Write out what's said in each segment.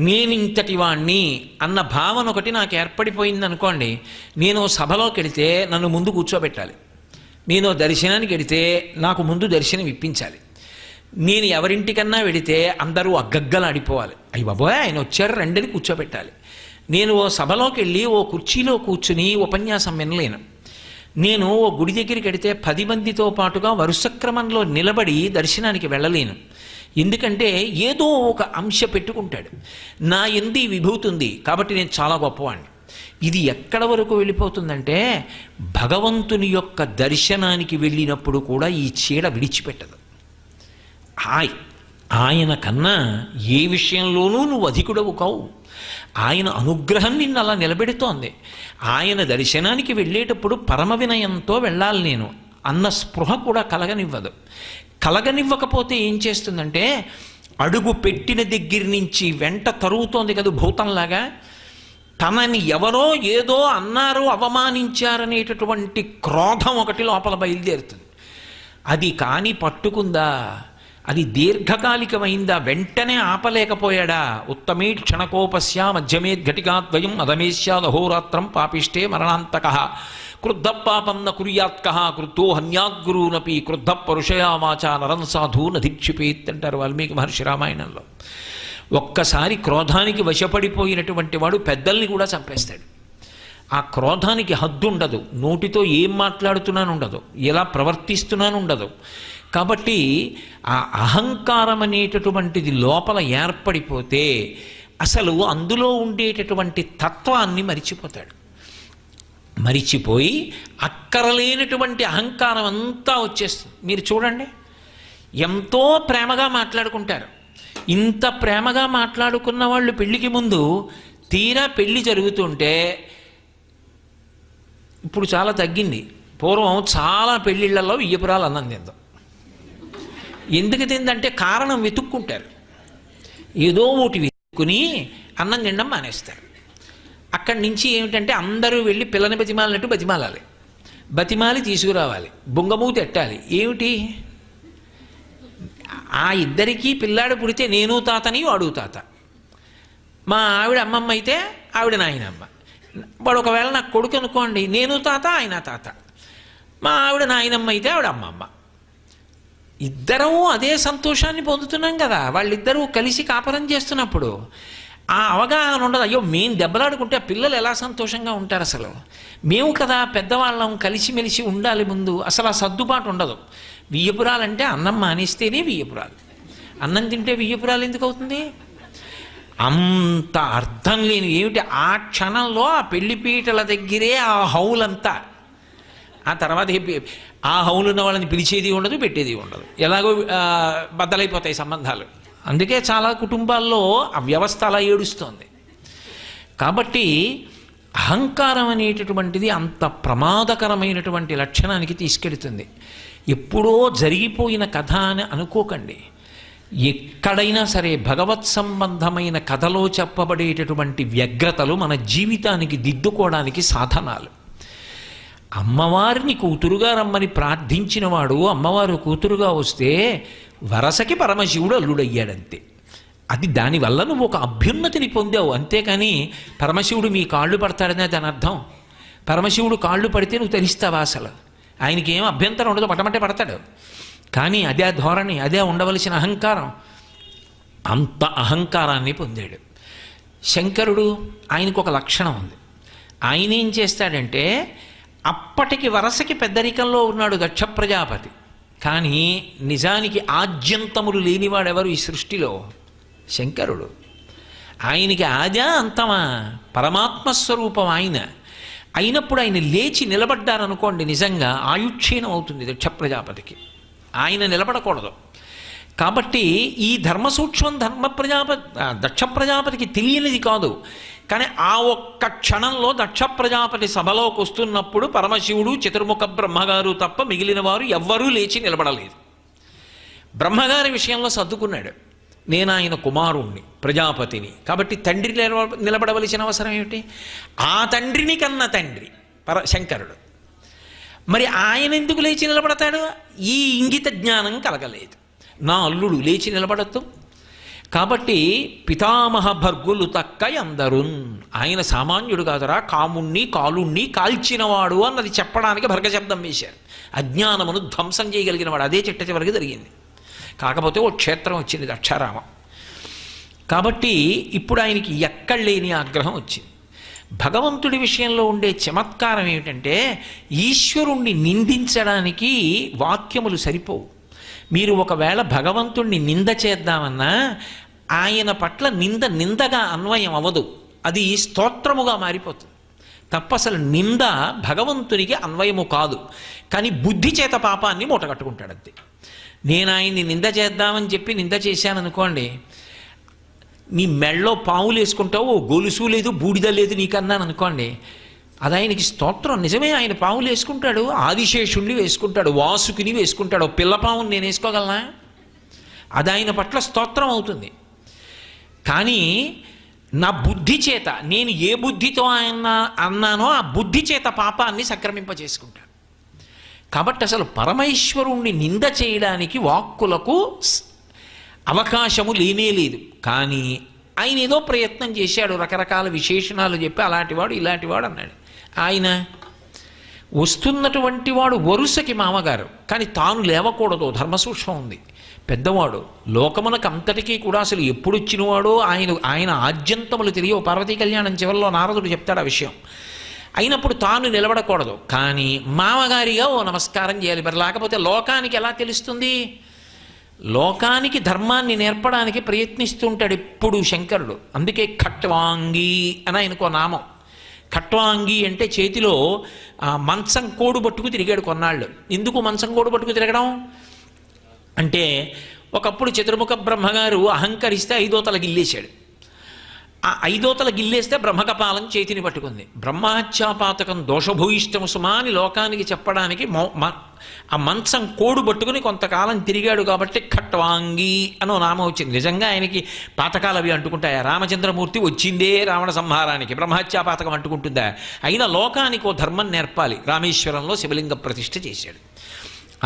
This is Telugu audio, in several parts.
నేను వాణ్ణి అన్న భావన ఒకటి నాకు ఏర్పడిపోయింది అనుకోండి నేను సభలోకి వెళితే నన్ను ముందు కూర్చోబెట్టాలి. నేను దర్శనానికి వెడితే నాకు ముందు దర్శనం ఇప్పించాలి. నేను ఎవరింటికన్నా వెడితే అందరూ అగ్గగ్గలాడిపోవాలి. అయ్యి బాబోయ్ ఆయన వచ్చారు రెండని కూర్చోబెట్టాలి. నేను ఓ సభలోకి వెళ్ళి ఓ కుర్చీలో కూర్చుని ఉపన్యాసం వినలేను. నేను ఓ గుడి దగ్గరికి వెడితే పది మందితో పాటుగా వరుస క్రమంలో నిలబడి దర్శనానికి వెళ్ళలేను. ఎందుకంటే ఏదో ఒక అంశ పెట్టుకుంటాడు. నా ఎంది విభూతి ఉంది కాబట్టి నేను చాలా గొప్పవాణ్ణి. ఇది ఎక్కడ వరకు వెళ్ళిపోతుందంటే భగవంతుని యొక్క దర్శనానికి వెళ్ళినప్పుడు కూడా ఈ చీడ విడిచిపెట్టదు. హాయ్ ఆయన కన్నా ఏ విషయంలోనూ నువ్వు అధికుడవు కావు. ఆయన అనుగ్రహం నిన్ను అలా నిలబెడుతోంది. ఆయన దర్శనానికి వెళ్ళేటప్పుడు పరమ వినయంతో వెళ్ళాలి నేను. అన్న స్పృహ కూడా కలగనివ్వదు. కలగనివ్వకపోతే ఏం చేస్తుందంటే అడుగు పెట్టిన దగ్గర నుంచి వెంట తరుగుతోంది కదా భూతంలాగా తనని ఎవరో ఏదో అన్నారు అవమానించారనేటటువంటి క్రోధం ఒకటి లోపల బయలుదేరుతుంది. అది కాని పట్టుకుందా? అది దీర్ఘకాలికమైందా? వెంటనే ఆపలేకపోయాడా? ఉత్తమే క్షణకోపస్య మధ్యమే ఘటికాద్వయం అధమేశ్యాదహోరాత్రం పాపిష్టే మరణాంతక. క్రుద్ధ పాపం న కుర్యాత్క క్రుద్ధో హన్యాద్గురూనపి క్రుద్ధ పరుషయామాచ నరం సాధూన్ అధిక్షిపేత్ అంటారు వాల్మీకి మహర్షి రామాయణంలో. ఒక్కసారి క్రోధానికి వశపడిపోయినటువంటి వాడు పెద్దల్ని కూడా చంపేస్తాడు. ఆ క్రోధానికి హద్దు ఉండదు. నోటితో ఏం మాట్లాడుతున్నాను ఉండదు ఎలా ప్రవర్తిస్తున్నాను ఉండదు కాబట్టి ఆ అహంకారం అనేటటువంటిది లోపల ఏర్పడిపోతే అసలు అందులో ఉండేటటువంటి తత్వాన్ని మరిచిపోతాడు. మరిచిపోయి అక్కరలేనటువంటి అహంకారం అంతా వచ్చేస్తుంది. మీరు చూడండి. ఎంతో ప్రేమగా మాట్లాడుకుంటారు. ఇంత ప్రేమగా మాట్లాడుకున్న వాళ్ళు పెళ్ళికి ముందు తీరా పెళ్ళి జరుగుతుంటే ఇప్పుడు చాలా తగ్గింది. పూర్వం చాలా పెళ్ళిళ్ళల్లో వియ్యపురాలు అన్నం తిందాం. ఎందుకు తిందంటే కారణం వెతుక్కుంటారు. ఏదో ఒకటి వెతుక్కుని అన్నం తినడం మానేస్తారు. అక్కడి నుంచి ఏమిటంటే అందరూ వెళ్ళి పిల్లని బతిమాలినట్టు బతిమాలాలి. బతిమాలి తీసుకురావాలి. బొంగమూతి ఎట్టాలి? ఏమిటి? ఆ ఇద్దరికీ పిల్లాడు పుడితే నేను తాతని వాడు తాత. మా ఆవిడ అమ్మమ్మ అయితే ఆవిడ నాయనమ్మ. వాడు ఒకవేళ నాకు కొడుకు అనుకోండి నేను తాత ఆయన తాత. మా ఆవిడ నాయనమ్మ అయితే ఆవిడ అమ్మమ్మ. ఇద్దరము అదే సంతోషాన్ని పొందుతున్నాం కదా. వాళ్ళిద్దరూ కలిసి కాపురం చేస్తున్నప్పుడు ఆ అవగాహన ఉండదు. అయ్యో మేము దెబ్బలాడుకుంటే ఆ పిల్లలు ఎలా సంతోషంగా ఉంటారు అసలు? మేము కదా పెద్దవాళ్ళం కలిసిమెలిసి ఉండాలి ముందు. అసలు ఆ సర్దుబాటు ఉండదు. వియ్యపురాలంటే అన్నం మానేస్తేనే వియ్యపురాలు. అన్నం తింటే వియ్యపురాలు ఎందుకు అవుతుంది అంత అర్థం లేని ఏమిటి? ఆ క్షణంలో ఆ పెళ్ళిపీటల దగ్గరే ఆ హౌలంతా. ఆ తర్వాత ఆ హౌలు ఉన్న వాళ్ళని పిలిచేది ఉండదు పెట్టేది ఉండదు. ఎలాగో బద్దలైపోతాయి సంబంధాలు. అందుకే చాలా కుటుంబాల్లో ఆ వ్యవస్థ అలా ఏడుస్తోంది. కాబట్టి అహంకారం అనేటటువంటిది అంత ప్రమాదకరమైనటువంటి లక్షణానికి తీసుకెడుతుంది ఎప్పుడో జరిగిపోయిన కథ అని అనుకోకండి. ఎక్కడైనా సరే భగవత్ సంబంధమైన కథలో చెప్పబడేటటువంటి వ్యగ్రతలు మన జీవితానికి దిద్దుకోవడానికి సాధనాలు. అమ్మవారిని కూతురుగా రమ్మని ప్రార్థించినవాడు అమ్మవారు కూతురుగా వస్తే వరసకి పరమశివుడు అల్లుడయ్యాడంతే. అది దానివల్ల నువ్వు ఒక అభ్యున్నతిని పొందావు. అంతేకాని పరమశివుడు మీ కాళ్ళు పడతాడనే దాని అర్థం. పరమశివుడు కాళ్ళు పడితే నువ్వు తెలుస్తావా అసలు? ఆయనకి ఏం అభ్యంతరం ఉండదు పటమటే పడతాడు. కానీ అదే ధోరణి అదే ఉండవలసిన అహంకారం. అంత అహంకారాన్ని పొందాడు. శంకరుడు ఆయనకు ఒక లక్షణం ఉంది. ఆయన ఏం చేస్తాడంటే అప్పటికి వరసకి పెద్దరికంలో ఉన్నాడు దక్ష ప్రజాపతి కానీ నిజానికి ఆద్యంతములు లేనివాడెవరు ఈ సృష్టిలో? శంకరుడు. ఆయనకి ఆదా అంతమా? పరమాత్మ స్వరూపం ఆయన. అయినప్పుడు ఆయన లేచి నిలబడ్డారనుకోండి నిజంగా ఆయుక్షీణం అవుతుంది దక్ష ప్రజాపతికి. ఆయన నిలబడకూడదు. కాబట్టి ఈ ధర్మ సూక్ష్మం ధర్మ ప్రజాపతి దక్ష ప్రజాపతికి తెలియనిది కాదు. కానీ ఆ ఒక్క క్షణంలో దక్ష ప్రజాపతి సభలోకి వస్తున్నప్పుడు పరమశివుడు చతుర్ముఖ బ్రహ్మగారు తప్ప మిగిలిన వారు ఎవ్వరూ లేచి నిలబడలేదు. బ్రహ్మగారి విషయంలో సర్దుకున్నాడు. నేను ఆయన కుమారుణ్ణి ప్రజాపతిని. కాబట్టి తండ్రి నిలబడవలసిన అవసరం ఏమిటి? ఆ తండ్రిని కన్న తండ్రి పర శంకరుడు. మరి ఆయన ఎందుకు లేచి నిలబడతాడు? ఈ ఇంగిత జ్ఞానం కలగలేదు. నా అల్లుడు లేచి నిలబడద్దు. కాబట్టి పితామహ భర్గులు తక్క అందరున్ ఆయన సామాన్యుడు కాదురా కాముణ్ణి కాలుణ్ణి కాల్చినవాడు అన్నది చెప్పడానికి భర్గశబ్దం వేశారు. అజ్ఞానమును ధ్వంసం చేయగలిగిన వాడు అదే చిట్ట చివరికి జరిగింది. కాకపోతే ఓ క్షేత్రం వచ్చింది దక్షారామం. కాబట్టి ఇప్పుడు ఆయనకి ఎక్కడ లేని ఆగ్రహం వచ్చింది. భగవంతుడి విషయంలో ఉండే చమత్కారం ఏమిటంటే ఈశ్వరుణ్ణి నిందించడానికి వాక్యములు సరిపోవు. మీరు ఒకవేళ భగవంతుణ్ణి నింద చేద్దామన్నా ఆయన పట్ల నింద నిందగా అన్వయం అవ్వదు అది స్తోత్రముగా మారిపోతుంది. తప్ప అసలు నింద భగవంతునికి అన్వయము కాదు. కానీ బుద్ధి చేత పాపాన్ని మూటగట్టుకుంటాడు అంతే. నేను ఆయన్ని నింద చేద్దామని చెప్పి నింద చేశాను అనుకోండి నీ మెళ్ళలో పావులు వేసుకుంటావు గొలుసు లేదు బూడిద లేదు నీకన్నాను అనుకోండి అది ఆయనకి స్తోత్రం. నిజమే ఆయన పావులు వేసుకుంటాడు ఆదిశేషుణ్ణి వేసుకుంటాడు వాసుకిని వేసుకుంటాడు. పిల్ల పావుని నేను వేసుకోగలనా? అది ఆయన పట్ల స్తోత్రం అవుతుంది. కానీ నా బుద్ధి చేత నేను ఏ బుద్ధితో ఆయన అన్నానో ఆ బుద్ధి చేత పాపాన్ని సంక్రమింపజేసుకుంటాను కాబట్టి అసలు పరమేశ్వరుణ్ణి నింద చేయడానికి వాక్కులకు అవకాశము లేనే లేదు. కానీ ఆయన ఏదో ప్రయత్నం చేశాడు రకరకాల విశేషణాలు చెప్పి అలాంటివాడు ఇలాంటివాడు అన్నాడు. ఆయన వస్తున్నటువంటి వాడు వరుసకి మామగారు. కానీ తాను లేవకూడదు ధర్మసూక్ష్మం ఉంది. పెద్దవాడు లోకమునకు అంతటికీ కూడా అసలు ఎప్పుడు వచ్చినవాడో ఆయన ఆయన ఆద్యంతములు తెలియవు పార్వతీ కళ్యాణం చివరిలో నారదుడు చెప్తాడు ఆ విషయం. అయినప్పుడు తాను నిలబడకూడదు. కానీ మామగారిగా ఓ నమస్కారం చేయాలి. మరి లేకపోతే లోకానికి ఎలా తెలుస్తుంది? లోకానికి ధర్మాన్ని నేర్పడానికి ప్రయత్నిస్తుంటాడు ఎప్పుడు శంకరుడు. అందుకే ఖట్వాంగి అని ఆయనకో నామం. ఖట్వాంగి అంటే చేతిలో ఆ, మంచం కోడు పట్టుకు తిరిగాడు కొన్నాళ్ళు. ఎందుకు మంచం కోడు పట్టుకు తిరగడం? అంటే ఒకప్పుడు చతుర్ముఖ బ్రహ్మగారు అహంకరిస్తే ఐదోతల ఇల్లేశాడు. ఆ ఐదోతల గిల్లేస్తే బ్రహ్మకపాలం చేతిని పట్టుకుంది. బ్రహ్మహత్యాపాతకం దోషభూయిష్టము సుమా అని లోకానికి చెప్పడానికి మౌ- ఆ మంచం కోడు పట్టుకుని కొంతకాలం తిరిగాడు కాబట్టి ఖట్వాంగి అనో నామం వచ్చింది. నిజంగా ఆయనకి పాతకాలు అవి అంటుకుంటాయా రామచంద్రమూర్తి వచ్చిందే రావణ సంహారానికి బ్రహ్మహత్యాపాతకం అంటుకుంటుందా? అయినా లోకానికి ఓ ధర్మం నేర్పాలి. రామేశ్వరంలో శివలింగ ప్రతిష్ఠ చేశాడు.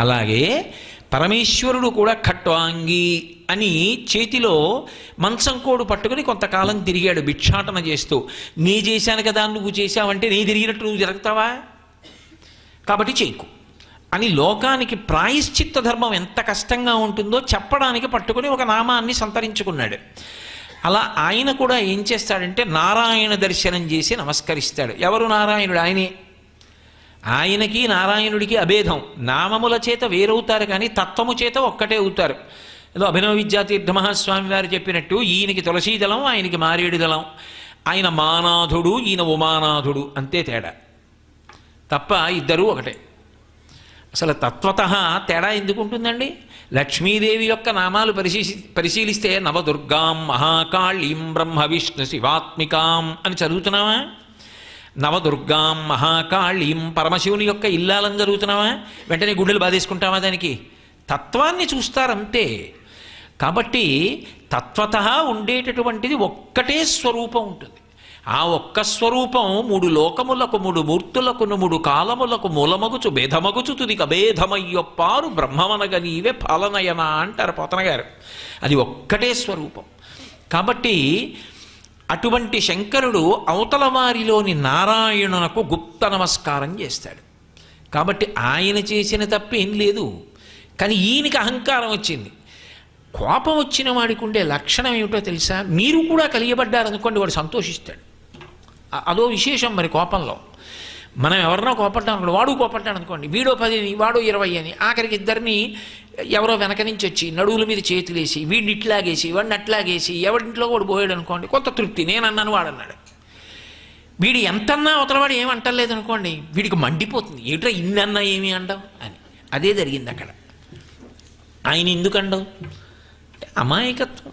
అలాగే పరమేశ్వరుడు కూడా ఖట్వాంగి అని చేతిలో మంచం కోడు పట్టుకుని కొంతకాలం తిరిగాడు భిక్షాటన చేస్తూ. నీ చేశాను కదా నువ్వు చేశావంటే నీ తిరిగినట్టు నువ్వు జరుగుతావా? కాబట్టి చేయకు. అని లోకానికి ప్రాయశ్చిత్త ధర్మం ఎంత కష్టంగా ఉంటుందో చెప్పడానికి పట్టుకుని ఒక నామాన్ని సంతరించుకున్నాడు. అలా ఆయన కూడా ఏం చేస్తాడంటే నారాయణ దర్శనం చేసి నమస్కరిస్తాడు. ఎవరు నారాయణుడు? ఆయనే. ఆయనకి నారాయణుడికి అభేదం. నామముల చేత వేరవుతారు కానీ తత్వము చేత ఒక్కటే అవుతారు. ఏదో అభినవ విద్యాతీర్థ మహాస్వామి వారు చెప్పినట్టు ఈయనకి తులసీదళం ఆయనకి మారేడు దళం. ఆయన మానాథుడు ఈయన ఉమానాథుడు అంతే తేడా. తప్ప ఇద్దరూ ఒకటే. అసలు తత్వత తేడా ఎందుకు ఉంటుందండి? లక్ష్మీదేవి యొక్క నామాలు పరిశీలి పరిశీలిస్తే నవదుర్గాం మహాకాళీం బ్రహ్మ విష్ణు శివాత్మికాం అని చదువుతున్నావా? నవదుర్గాం మహాకాళీం పరమశివుని యొక్క ఇల్లాలని జరుగుతున్నావా? వెంటనే గుండెలు బాధేసుకుంటావా దానికి? తత్వాన్ని చూస్తారంతే. కాబట్టి తత్వత ఉండేటటువంటిది ఒక్కటే స్వరూపం ఉంటుంది. ఆ ఒక్క స్వరూపం మూడు లోకములకు మూడు మూర్తులకు మూడు కాలములకు మూలమగుచు భేదమగుచు తుదిక భేదమయ్యొప్పారు బ్రహ్మమనగ నీవే పాలనయన అంటారు పోతన గారు అది ఒక్కటే స్వరూపం. కాబట్టి అటువంటి శంకరుడు అవతల వారిలోని నారాయణునకు గుప్త నమస్కారం చేస్తాడు. కాబట్టి ఆయన చేసిన తప్పేం లేదు. కానీ ఈయనకి అహంకారం వచ్చింది. కోపం వచ్చిన వాడికి ఉండే లక్షణం ఏమిటో తెలుసా? మీరు కూడా కలియబడ్డారనుకోండి వాడు సంతోషిస్తాడు. అదో విశేషం మరి కోపంలో. మనం ఎవరినో కోపడ్డాం అనుకోండి వాడు కోపడ్డాడు అనుకోండి వీడో పది వాడు ఇరవై అని ఆఖరికి ఇద్దరిని ఎవరో వెనక నుంచి వచ్చి నడువుల మీద చేతులేసి వీడిని ఇట్లాగేసి వాడిని అట్లాగేసి ఎవరింట్లో కూడా పోయాడు అనుకోండి కొంత తృప్తి. నేను అన్నాను వాడన్నాడు వీడు ఎంతన్నా అవతలవాడు ఏమి అంటలేదు అనుకోండి వీడికి మండిపోతుంది. ఏమిట్రా ఇన్నన్నా ఏమి అండవు అని. అదే జరిగింది అక్కడ. ఆయన ఎందుకు అండవు అమాయకత్వం.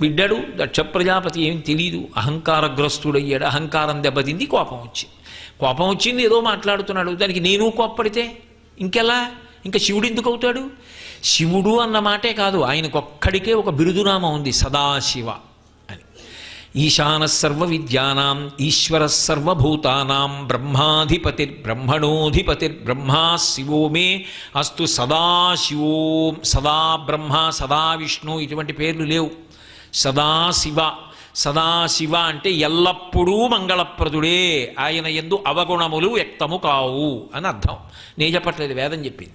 బిడ్డడు దక్ష ప్రజాపతి ఏం తెలియదు అహంకారగ్రస్తుడయ్యాడు అహంకారం దెబ్బతింది కోపం వచ్చింది. కోపం వచ్చింది ఏదో మాట్లాడుతున్నాడు. దానికి నేను కోప్పడితే ఇంకెలా? ఇంకా శివుడు ఎందుకు అవుతాడు? శివుడు అన్న మాటే కాదు ఆయనకొక్కడికే ఒక బిరుదునామం ఉంది సదాశివ అని. ఈశాన సర్వ విద్యానాం ఈశ్వర సర్వభూతానాం బ్రహ్మాధిపతిర్ బ్రహ్మణోధిపతిర్ బ్రహ్మా శివో మే అస్తు సదాశివో సదా బ్రహ్మ సదా విష్ణు ఇటువంటి పేర్లు లేవు. సదాశివ సదాశివ అంటే ఎల్లప్పుడూ మంగళప్రదుడే ఆయన ఎందు అవగుణములు వ్యక్తము కావు అని అర్థం. నేను చెప్పట్లేదు వేదం చెప్పింది.